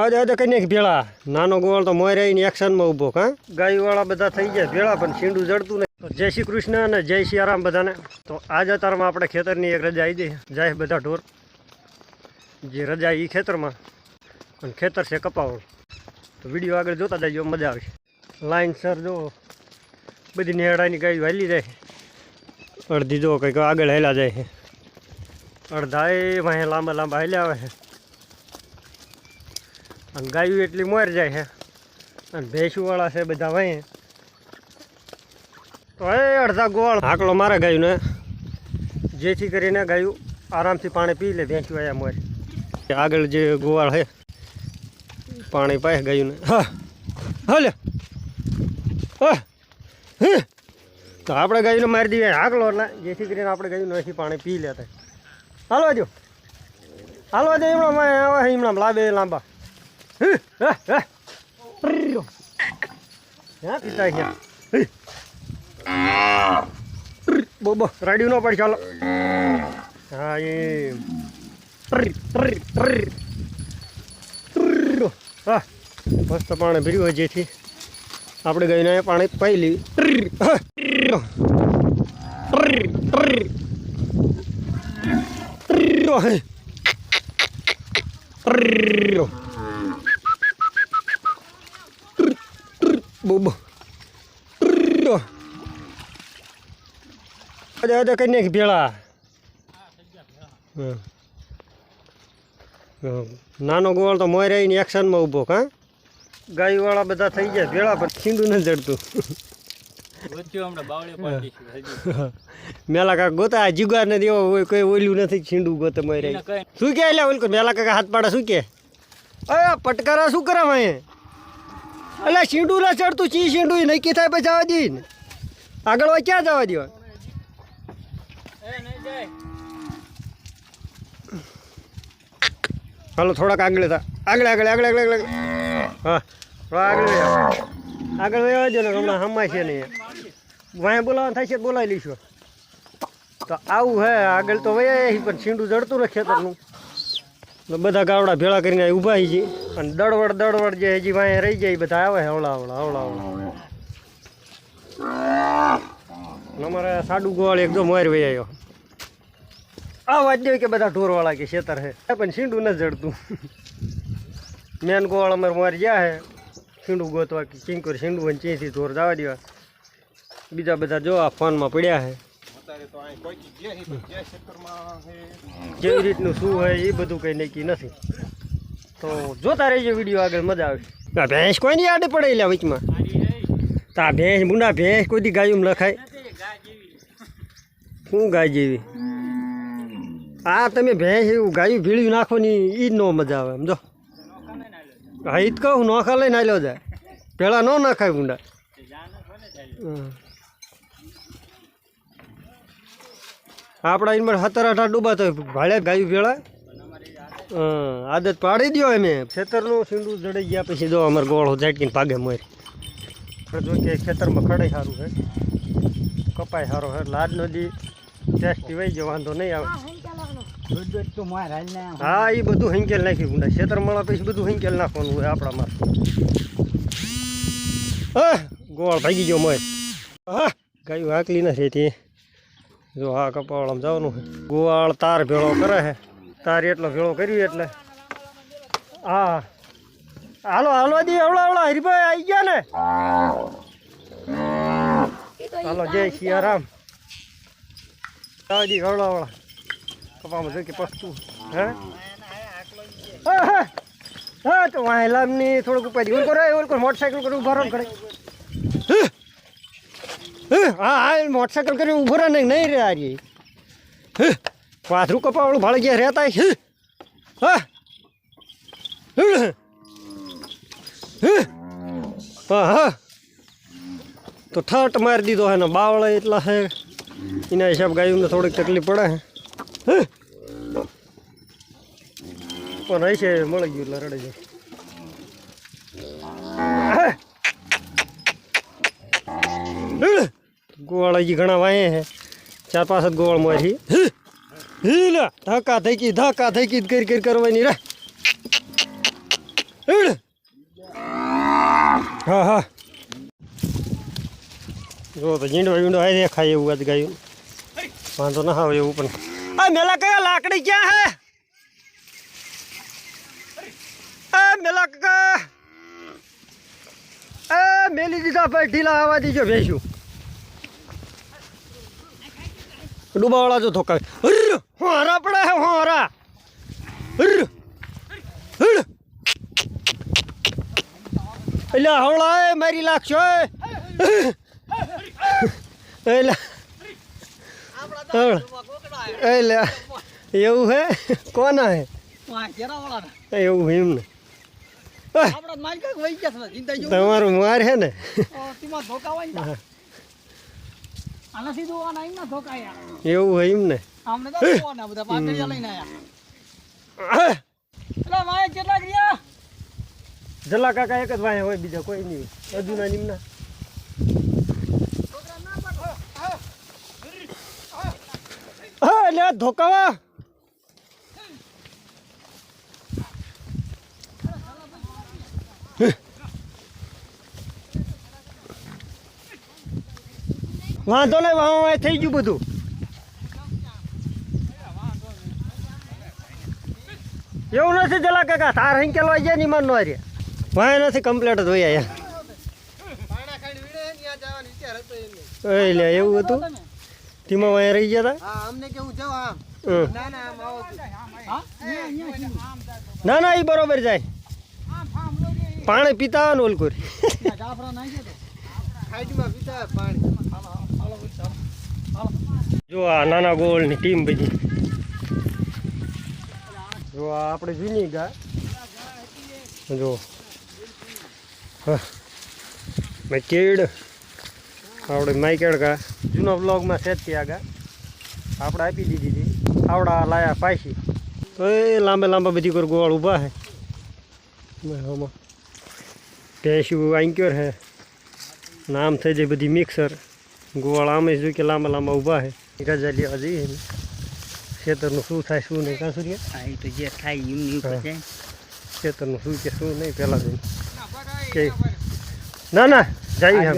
આજે આજે કઈ નાખ ભેળા. નાનો ગોવાળ તો મોય રહીને એક્શનમાં ઊભો હા ગાયવાળા બધા થઈ ગયા ભેળા, પણ છીંડું જડતું નહીં. જય શ્રી કૃષ્ણ અને જય શ્રી આરામ બધાને. તો આજ તારમાં આપણે ખેતરની એક રજા આવી જઈએ જાય બધા ઢોર. જે રજા એ ખેતરમાં. અને ખેતર છે કપાવળ તો વીડિયો આગળ જોતા જજો, મજા આવશે. લાઈન સર જો, બધી નેહડાની ગાય હાલી જાય. અડધી જો કંઈક આગળ હેલા જાય છે. અડધા એ લાંબા લાંબા હેલ્યા આવે છે. અને ગાયું એટલી મોર જાય છે અને ભેંસુવાળા છે બધા વહી. તો એ અડધા ગોળ હાકલો મારે ગાયું ને. જેથી કરીને ગાયું આરામથી પાણી પી લે ભેંસુ આયા મોર આગળ જે ગોવાળ છે પાણી પાય ગયું ને. હા હાલે હા. તો આપણે ગાયને મારી દઈએ હાકલો એટલે જેથી કરીને આપણે ગાયું નથી પાણી પી લેતા હાલવા દો હાલવા દે હમણાં આવે હમણાં લાંબે લાંબા. ક્યાં પીતા હે. બો બો રાડ્યું ન પડી ચાલો હા. હા મસ્ત પાણી ભીડ્યું હોય આપણે ગઈને પાણી પાઈ લેવી બોબો અરે અરે કઈ નાખ ભેળા. નાનો ગોવાળ તો મોય રહીને એક્શનમાં ઊભો હા ગાયવાળા બધા થઈ ગયા ભેળા પણ છીંડું નથી જડતું. મેલા કાકા ગોતા આ જીગા ને દેવો હોય કોઈ ઓલ્યું નથી છીંડું ગોતે મોય રહી શું કે એટલે ઓલ મેલા કાકા હાથ પાડે શું કે અ પટકારા શું કરાવ ભાઈ એટલે શીંડું ના ચડતું ચી શીંડું નક્કી થાય પછી જવા દઈએ ને. આગળ હોય ક્યાં જવા દો એ હાલો, થોડાક આગળ થા. આગળ આગળ આગળ આગળ આગળ. હા આગળ આગળ વહી દો ને, હમણાં હમાય છે નહીં વાંહે બોલાવવાનું છે બોલાવી લઈશું. તો આવું હે, આગળ તો વયા પણ છીંડું જડતું ને ખેતરનું. બધા ગાવડા ભેળા કરીને ઊભા છે અને દળવડ દળવડ જે હજી વાંહે રહી જાય બધા આવે હવળા હવળા હવળા હવળા. અને અમારે સાડુ ગોવાળ એકદમ મોર વહી આવ્યો. આ વાત નહીં કે બધા ઢોરવાળા કે ખેતર હે. પણ છીંડું ન જડતું. મેન ગોવાળ અમારે મારી ગયા હે છીંડું ગોતવા કે ચીંકર છીંડું હોય ને ચીંથી ઢોર જવા દેવા. બીજા બધા જો આ ફોનમાં પડ્યા હે. કેવી રીતનું શું હોય એ બધું કંઈ નક્કી નથી. તો જોતા રહેજો વીડિયો આગળ, મજા આવે. ભેંસ કોઈ નહીં આડે પડે એટલે વચમાં? તો ભેંસ, મુંડા ભેંસ કોઈ દી ગાયું લખાય? શું ગાય જેવી? આ તમે ભેંસ એવું ગાયું, ભીળ્યું નાખો ને એ જ ન મજા આવે, સમજો? હા એ જ કહું નોખા લઈને આવ્યો જાય. પેલા ન નાખાય મુંડા. આપણા એમાં સત્તર અઢાર ડૂબા તો ભાડે ગાયું ભેળા. આદત પાડી દો અમે ખેતરનું સીંડું જડી ગયા પછી જો અમારે ગોળો જાટકીને પાગે મોર. જો ખેતરમાં ખડાઈ સારું છે કપાય સારો છે લાજ નદી ટેસ્ટી વહી ગયો, વાંધો નહીં આવે. હા એ બધું હિંકેલ નાખી ગુંડા. ખેતર મળે પછી બધું હિંકેલ નાખવાનું હોય આપણામાં હા, ગોળ ભાગી ગયો મોય હા, ગાયું આકલી નથી જો હા કપાવાળામાં જવાનું ગોવાળ તાર ભેળો કરે છે. તાર એટલો ભેળો કર્યું એટલે. હા. હાલો હાલવા દી, હવળા હવળા, હરીભાઈ આવી ગયા ને? હાલો, જય સિયારામ. દી, હવળા હવળા. કપામાં જોઈ કે પસ્તું. હે? હા તો વાહેલામની થોડુંક ઉપાય ઓલ કરો ઓલ કરો મોટરસાઇકલ કરી, ઊભા રહો ને હા? હા? મોટરસાયકલ કરી, ઊભો રહે નહીં નહીં રે પાથરું કપાવાળું ભાળી ગયા રહેતા હે? હા? તો ઠાટ મારી દીધો હે ને બાવળા એટલા હે. એના હિસાબ ગાયોને થોડીક તકલીફ પડે હે. પણ હશે મળી ગયું એટલે રડે છે ગોવાળા ઘણા વાય હે. ચાર પાંચ જ ગોવાળ મારી હીલા ધક્કા થઈ ગઈ ધક્કા થઈ ગઈ કરી કરી કરવાની રે. ઈડ. હા હા. જો તો જીંડવા વીંડવા આવી ખાય એવું આજ ગાયું. વાંધો ના આવે એવું પણ. આ મેલા કયા લાકડી ક્યાં હે? આ મેલા કાકા. આ મેલી દીધા ભાઈ, ઢીલા આવવા દીજો ભેંસ્યું ડૂબાવાળા જો ધોકા હર્ર હોરા પડે હે હોરા. એટલે હવળા એ મારી લાગશો એ એટલે એટલે એવું હે? કોના હે? એવું એમ ને તમારું માર હે ને? એવું હોય એમ ને? જલા કાકા એક જ વાય હોય બીજા કોઈ નહીં અજુના નિમના. હા એટલે ધોકાવા. વાંધો નહીં વાહ થઈ ગયું બધું. એવું નથી જલા કાકા તાર હિંકેલો આવી જાય ની માન નો રે ભાઈ નથી કમ્પ્લેટ જ આયા અહીંયા. એ લે એવું હતું? ધીમા વાય રહી ગયા હતા અમને કેવું જાવ આમ હમ. ના ના આમ ના ના એ બરોબર જાય પાણી પીતા ઓલકુર પાણી. જો આ નાના ગોળની ટીમ બધી. જો આપણે જૂની ગા. જો. મેકેડ આપણે માઇકેડ ગા. જૂના બ્લોગમાં છે થયા ગા. આપણે આપી દીધી હતી. આવડા લાયા પાછી. તો એ લાંબે લાંબા બધી કોઈ ગોળ ઊભા હે. આમાં. ભેંસ્યું આંક્યોર હે. નામ થઈ જાય બધી મિક્સર. ગોળ આમે જોઈ કે લાંબા લાંબા ઊભા છે. રજા લેવા જઈએ ખેતરનું શું થાય શું નહીં કાં સૂર્ય? ખેતરનું શું કે શું નહીં પહેલાં જઈને. કે ના ના જાય આમ